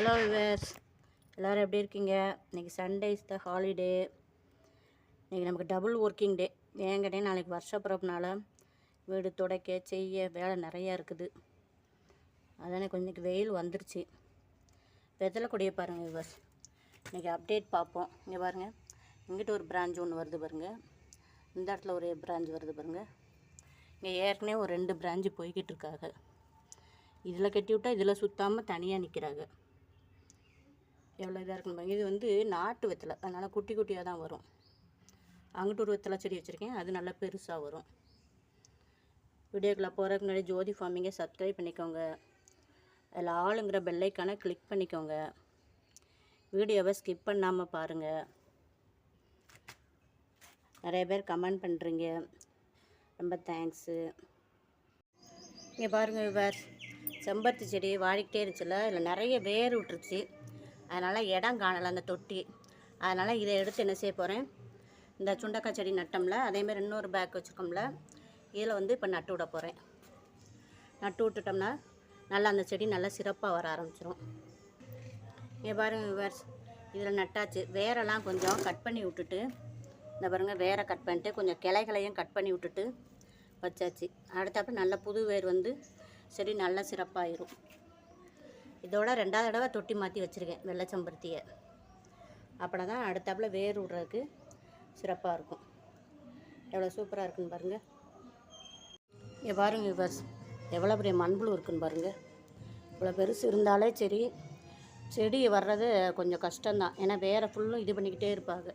Hello viewers எல்லோரும் எப்படி இருக்கீங்க? இன்றைக்கி சண்டேஸ் த ஹாலிடே இன்றைக்கி நமக்கு டபுள் ஒர்க்கிங் டே ஏங்கடே நாளைக்கு வருஷ பிறப்புனால வீடு துடைக்க செய்ய வேலை நிறையா இருக்குது. அதானே கொஞ்சம் வெயில் வந்துருச்சு. வெத்தலை கொடியை பாருங்கள் விவர்ஸ் இன்றைக்கி அப்டேட் பார்ப்போம். இங்கே பாருங்கள் இங்கிட்ட ஒரு பிரான்ச் ஒன்று வருது பாருங்கள் இந்த இடத்துல ஒரு பிரான்ச் வருது பாருங்கள் இங்கே ஏற்கனவே ஒரு ரெண்டு பிரான்ச்சு போய்கிட்டு இருக்காங்க. இதில் கட்டி விட்டால் இதில் சுத்தாமல் தனியாக நிற்கிறாங்க எவ்வளோ இதாக இருக்குன்னு இது வந்து நாட்டு வெத்தலை. அதனால் குட்டி குட்டியாக தான் வரும். அங்கிட்டு ஒரு வெத்தலை செடி வச்சுருக்கேன். அது நல்லா பெருசாக வரும். வீடியோக்குள்ளே போகிறதுக்கு முன்னாடி ஜோதி ஃபார்மிங்கை சப்ஸ்கிரைப் பண்ணிக்கோங்க. அதில் ஆளுங்கிற பெல்லைக்கான கிளிக் பண்ணிக்கோங்க. வீடியோவை ஸ்கிப் பண்ணாமல் பாருங்கள் நிறைய பேர் கமெண்ட் பண்ணுறீங்க ரொம்ப தேங்க்ஸு இங்கே பாருங்கள் இவர் செம்பருத்தி செடி வாடிக்கிட்டே இருந்துச்சுல இதில் நிறைய வேர் விட்டுருச்சு. அதனால் இடம் காணலை அந்த தொட்டி. அதனால் இதை எடுத்து என்ன செய்ய போகிறேன் இந்த சுண்டக்காய் செடி நட்டோம்ல அதேமாதிரி இன்னொரு பேக் வச்சுருக்கோம்ல இதில் வந்து இப்போ நட்டு விட போகிறேன் நட்டு விட்டுட்டோம்னா நல்லா அந்த செடி நல்லா சிறப்பாக வர ஆரம்பிச்சிடும் இங்கே பாருங்க விவர்ஸ் இதில் நட்டாச்சு. வேரெல்லாம் கொஞ்சம் கட் பண்ணி விட்டுட்டு இந்த பாருங்க வேரை கட் பண்ணிட்டு கொஞ்சம் கிளைகளையும் கட் பண்ணி விட்டுட்டு வச்சாச்சு. அடுத்தப்போ நல்ல புது வேர் வந்து செடி நல்லா சிறப்பாகிடும் இதோட ரெண்டாவது தடவை தொட்டி மாற்றி வச்சுருக்கேன் வெள்ளை செம்பருத்தியை. அப்படின்னா தான் அடுத்தாப்பில் வேர் விட்றதுக்கு சிறப்பாக இருக்கும். எவ்வளோ சூப்பராக இருக்குன்னு பாருங்கள் இங்கே பாருங்க விவர்ஸ் எவ்வளோ பெரிய மண்புழு இருக்குன்னு பாருங்கள் இவ்வளோ பெருசு இருந்தாலே சரி செடி வர்றது கொஞ்சம் கஷ்டம்தான். ஏன்னா வேறு ஃபுல்லும் இது பண்ணிக்கிட்டே இருப்பாங்க.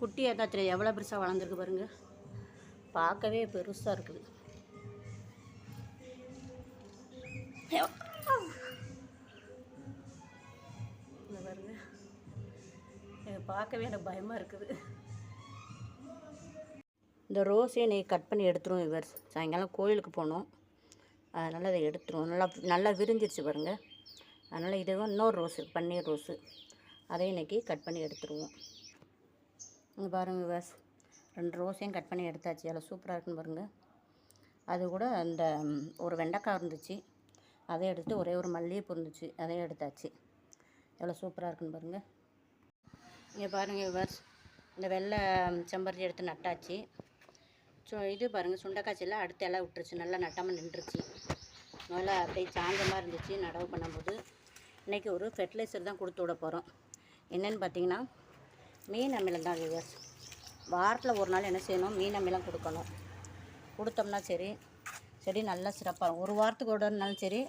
குட்டியாக தான் தெரியும் எவ்வளோ பெருசாக வளர்ந்துருக்கு பாருங்கள் பார்க்கவே பெருசாக இருக்குது. பார்க்கவே எனக்கு பயமாக இருக்குது. இந்த ரோஸே நீ கட் பண்ணி எடுத்துரும் இவர். சாயங்காலம் கோயிலுக்கு போனோம் அதனால் அதை எடுத்துரும். நல்லா நல்லா விரிஞ்சிருச்சு பாருங்கள் அதனால் இதுவும் இன்னொரு ரோஸு பன்னீர் ரோஸு. அதையும் இன்றைக்கி கட் பண்ணி எடுத்துருவோம். இங்கே பாருங்கள் விவாஸ் ரெண்டு ரோஸையும் கட் பண்ணி எடுத்தாச்சு. அதில் சூப்பராக இருக்குன்னு பாருங்கள் அது கூட அந்த ஒரு வெண்டைக்காய் இருந்துச்சு. அதை எடுத்து ஒரே ஒரு மல்லிகைப்பூ இருந்துச்சு. அதையும் எடுத்தாச்சு. எவ்வளோ சூப்பராக இருக்குன்னு பாருங்கள் இங்கே பாருங்கள் விவாஸ் இந்த வெள்ளை செம்பருத்தி எடுத்து நட்டாச்சு. ஸோ இது பாருங்கள் சுண்டைக்காய்ச்செல்லாம் அடுத்த இலை விட்டுருச்சு. நல்லா நட்டாமல் நின்றுச்சு. முதல்ல அப்படியே சாந்தமாக இருந்துச்சு நடவு பண்ணும்போது. இன்றைக்கி ஒரு ஃபெர்டிலைசர் தான் கொடுத்து விட போகிறோம் என்னென்னு பார்த்தீங்கன்னா மீன் அமிலம் தான் விவர்ஸ். வாரத்தில் ஒரு நாள் என்ன செய்யணும்? மீன் அமிலம் கொடுக்கணும். கொடுத்தோம்னா சரி செடி நல்லா சிறப்பாக ஒரு வாரத்துக்கு ஒரு சரி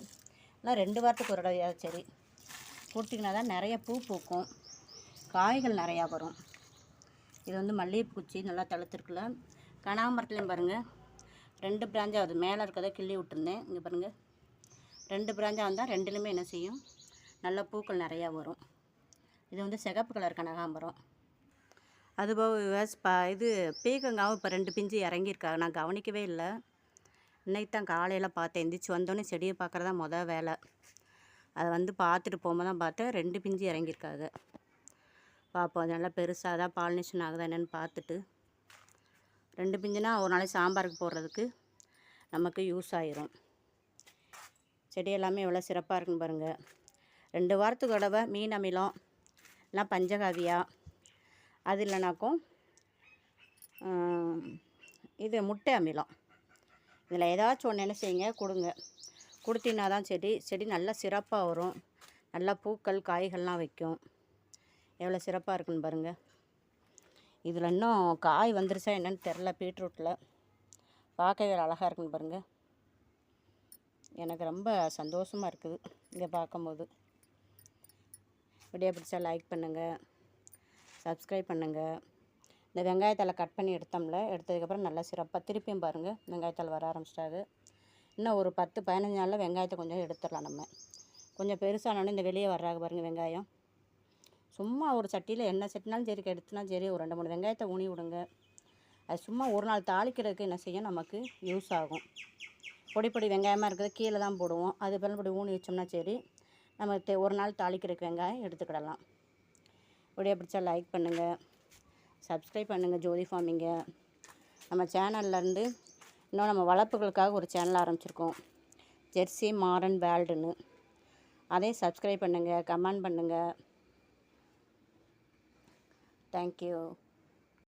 இல்லை ரெண்டு வாரத்துக்கு ஒரு இடையாவது சரி. கொடுத்தீங்கன்னா தான் நிறைய பூ பூக்கும். காய்கள் நிறையா வரும். இது வந்து மல்லிகைப்பூச்சி நல்லா தளர்த்துருக்குல கனகாமரத்துலேயும் பாருங்கள் ரெண்டு பிராஞ்சாக வருது. மேலே இருக்கிறத கிள்ளி விட்டுருந்தேன். இங்கே பாருங்கள் ரெண்டு பிராஞ்சாக வந்தால் ரெண்டுலேயுமே என்ன செய்யும்? நல்ல பூக்கள் நிறையா வரும். இது வந்து சிகப்பு கலர் கனகாம்பரம். அதுபோக விவாஸ் பா இது பீக்கங்காவும் இப்போ ரெண்டு பிஞ்சு இறங்கியிருக்காங்க நான் கவனிக்கவே இல்லை. இன்னைக்கு தான் காலையில் பார்த்தேன். எந்திரிச்சு வந்தோடனே செடியை பார்க்குறதா மொதல் வேலை. அதை வந்து பார்த்துட்டு போகும்போது தான் பார்த்தேன். ரெண்டு பிஞ்சு இறங்கியிருக்காங்க பார்ப்போம். அது நல்லா பெருசாக தான் பாலினேஷன் ஆகுதா என்னென்னு பார்த்துட்டு. ரெண்டு பிஞ்சுனா ஒரு நாளைக்கு சாம்பாருக்கு போடுறதுக்கு நமக்கு யூஸ் ஆயிரும். செடி எல்லாமே எவ்வளோ சிறப்பாக இருக்குன்னு பாருங்கள் ரெண்டு வாரத்துக்கு தடவை மீன் அமிலம் இல்லை பஞ்சகாவியா அது இல்லைனாக்கும் இது முட்டை அமிலம். இதில் ஏதாச்சும் ஒன்று என்ன செய்யுங்க கொடுங்க. கொடுத்தீங்கன்னா தான் செடி செடி நல்லா சிறப்பாக வரும். நல்லா பூக்கள் காய்கள்லாம் வைக்கும். எவ்வளோ சிறப்பாக இருக்குன்னு பாருங்கள் இதில் இன்னும் காய் வந்துருச்சா என்னன்னு தெரில பீட்ரூட்டில். பார்க்கவே அழகாக இருக்குன்னு பாருங்கள் எனக்கு ரொம்ப சந்தோஷமாக இருக்குது இங்கே பார்க்கும்போது. வீடியோ பிடிச்சா லைக் பண்ணுங்கள் சப்ஸ்கிரைப் பண்ணுங்கள் இந்த வெங்காயத்தலை கட் பண்ணி எடுத்தோம்ல எடுத்ததுக்கப்புறம் நல்லா சிறப்பாக திருப்பியும் பாருங்கள் வெங்காயத்தால் வர ஆரம்பிச்சிட்டாது இன்னும் ஒரு பத்து பதினஞ்சு நாளில் வெங்காயத்தை கொஞ்சம் எடுத்துடலாம் நம்ம. கொஞ்சம் பெருசானோடனே இந்த வெளியே வர்றாங்க பாருங்கள் வெங்காயம். சும்மா ஒரு சட்டியில் என்ன சட்டினாலும் சரி எடுத்துனாலும் சரி ஒரு ரெண்டு மூணு வெங்காயத்தை ஊனி விடுங்க. அது சும்மா ஒரு நாள் தாளிக்கிறதுக்கு என்ன செய்யும்? நமக்கு யூஸ் ஆகும். பொடி பொடி வெங்காயமாக இருக்கிறது கீழே தான் போடுவோம். அது பிறகு இப்படி ஊனி வச்சோம்னா சரி நம்ம தே ஒரு நாள் தாளிக்கிறதுக்கு வெங்காயம் எடுத்துக்கிடலாம். வீடியோ பிடிச்சா லைக் பண்ணுங்கள் சப்ஸ்கிரைப் பண்ணுங்கள் ஜோதி ஃபார்மிங்க. நம்ம சேனல்லேருந்து இன்னும் நம்ம வளர்ப்புகளுக்காக ஒரு சேனல் ஆரம்பிச்சிருக்கோம். ஜெர்சி மாரன் வேல்டுன்னு. அதையும் சப்ஸ்கிரைப் பண்ணுங்கள் கமெண்ட் பண்ணுங்கள் தேங்க்யூ